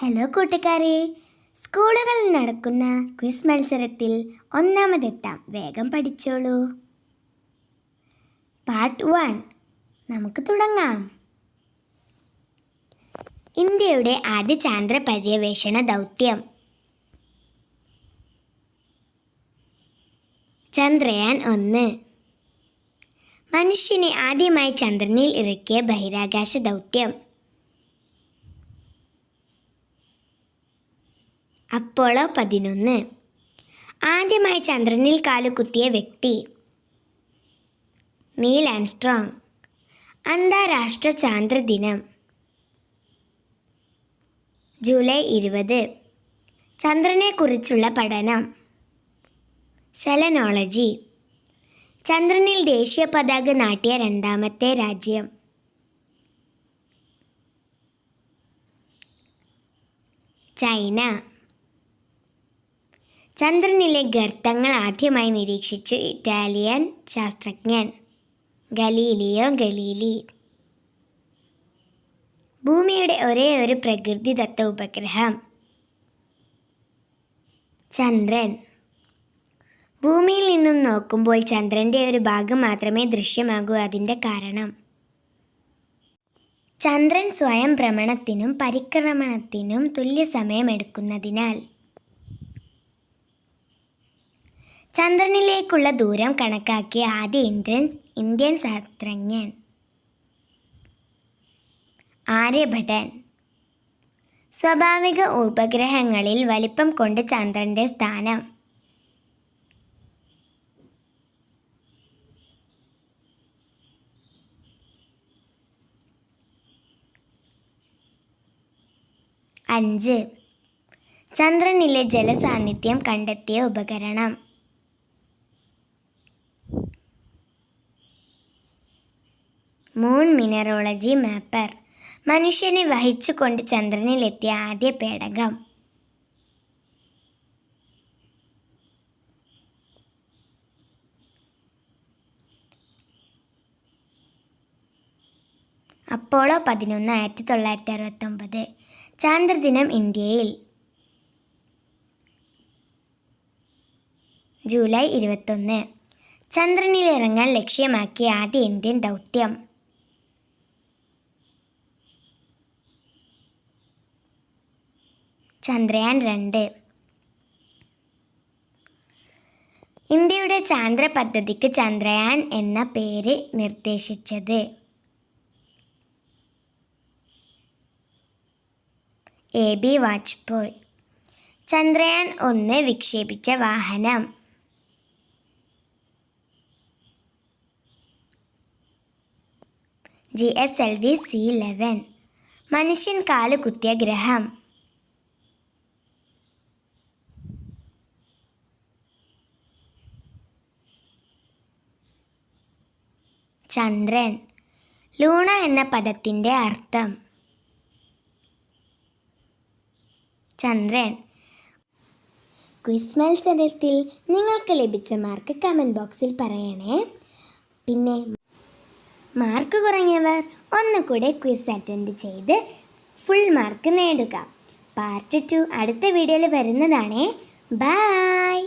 Hello കൂട്ടുകാരെ. സ്കൂളുകളിൽ നടക്കുന്ന ക്വിസ് മത്സരത്തിൽ ഒന്നാമതെത്താം. വേഗം പഠിച്ചോളൂ. Part one. നമുക്ക് തുടങ്ങാം. ഇന്ത്യയുടെ ആദ്യ ചാന്ദ്ര പര്യവേഷണ ദൗത്യം. ചന്ദ്രയാൻ ഒന്ന്. മനുഷ്യനെ ആദ്യമായി ചന്ദ്രനിൽ ഇറക്കിയ ബഹിരാകാശ ദൗത്യം. അപ്പോളോ പതിനൊന്ന്. ആദ്യമായി ചന്ദ്രനിൽ കാലുകുത്തിയ വ്യക്തി നീൽ ആംസ്ട്രോങ്. അന്താരാഷ്ട്ര ചാന്ദ്രദിനം ജൂലൈ ഇരുപത്. ചന്ദ്രനെക്കുറിച്ചുള്ള പഠനം. സെലനോളജി. ചന്ദ്രനിൽ ദേശീയ പതാക നാട്ടിയ രണ്ടാമത്തെ രാജ്യം. ചൈന. ചന്ദ്രനിലെ ഗർത്തങ്ങൾ ആദ്യമായി നിരീക്ഷിച്ചു ഇറ്റാലിയൻ ശാസ്ത്രജ്ഞൻ ഗലീലിയോ ഗലീലി. ഭൂമിയുടെ ഒരേ ഒരു പ്രകൃതിദത്ത ഉപഗ്രഹം. ചന്ദ്രൻ. ഭൂമിയിൽ നിന്നും നോക്കുമ്പോൾ ചന്ദ്രന്റെ ഒരു ഭാഗം മാത്രമേ ദൃശ്യമാകൂ അതിന്റെ കാരണം. ചന്ദ്രൻ സ്വയം ഭ്രമണത്തിനും പരിക്രമണത്തിനും തുല്യ സമയമെടുക്കുന്നതിനാൽ ചന്ദ്രനിലേക്കുള്ള ദൂരം കണക്കാക്കിയ ആദ്യ ഇന്ദ്രൻ ഇന്ത്യൻ ശാസ്ത്രജ്ഞൻ. ആര്യഭടൻ. സ്വാഭാവിക ഉപഗ്രഹങ്ങളിൽ വലിപ്പം കൊണ്ട് ചന്ദ്രന്റെ സ്ഥാനം. അഞ്ച്. ചന്ദ്രനിലെ ജലസാന്നിധ്യം കണ്ടെത്തിയ ഉപകരണം. മൂൺ മിനറോളജി മാപ്പർ മനുഷ്യനെ വഹിച്ചുകൊണ്ട് ചന്ദ്രനിലെത്തിയ ആദ്യ പേടകം. അപ്പോളോ പതിനൊന്ന് ആയിരത്തി തൊള്ളായിരത്തി അറുപത്തൊമ്പത്. ചാന്ദ്രദിനം ഇന്ത്യയിൽ. ജൂലൈ ഇരുപത്തൊന്ന്. ചന്ദ്രനിലിറങ്ങാൻ ലക്ഷ്യമാക്കിയ ആദ്യ ഇന്ത്യൻ ദൗത്യം. ചന്ദ്രയാൻ രണ്ട്. ഇന്ത്യയുടെ ചാന്ദ്ര പദ്ധതിക്ക് ചന്ദ്രയാൻ എന്ന പേര് നിർദ്ദേശിച്ചത്. A B Vajpayee. ചന്ദ്രയാൻ ഒന്ന് വിക്ഷേപിച്ച വാഹനം. G S L V C eleven മനുഷ്യൻ കാലുകുത്തിയ ഗ്രഹം. ചന്ദ്രൻ. ലൂണ എന്ന പദത്തിന്റെ അർത്ഥം. ചന്ദ്രൻ. ക്വിസ് മത്സരത്തിൽ നിങ്ങൾക്ക് ലഭിച്ച മാർക്ക് കമന്റ് ബോക്സിൽ പറയണേ. പിന്നെ മാർക്ക് കുറഞ്ഞവർ ഒന്നുകൂടെ ക്വിസ് അറ്റൻഡ് ചെയ്ത് ഫുൾ മാർക്ക് നേടുക. പാർട്ട് ടു അടുത്ത വീഡിയോയിൽ വരുന്നതാണേ. ബായ്